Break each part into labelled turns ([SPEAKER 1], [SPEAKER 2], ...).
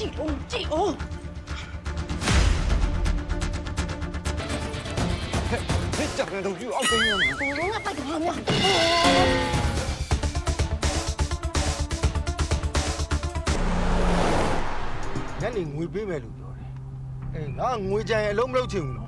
[SPEAKER 1] ကြည့်အောင်ကြည့်အောင်
[SPEAKER 2] ဟဲ့တက်နေတော့ယူအောက်ကို
[SPEAKER 1] ညောင်းဟိုလုံးကပိုက်ကောင်မှာ
[SPEAKER 3] ညနေငွေပေးမယ်လို့ပြောတယ်အဲငါငွေကြံရအလုံးမလုပ်ချင်ဘူးနော်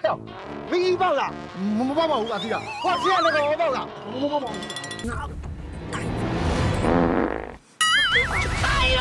[SPEAKER 3] 没帽子，没帽子，有啊！这个，我先那个帽子，没帽子。
[SPEAKER 4] 哎呦！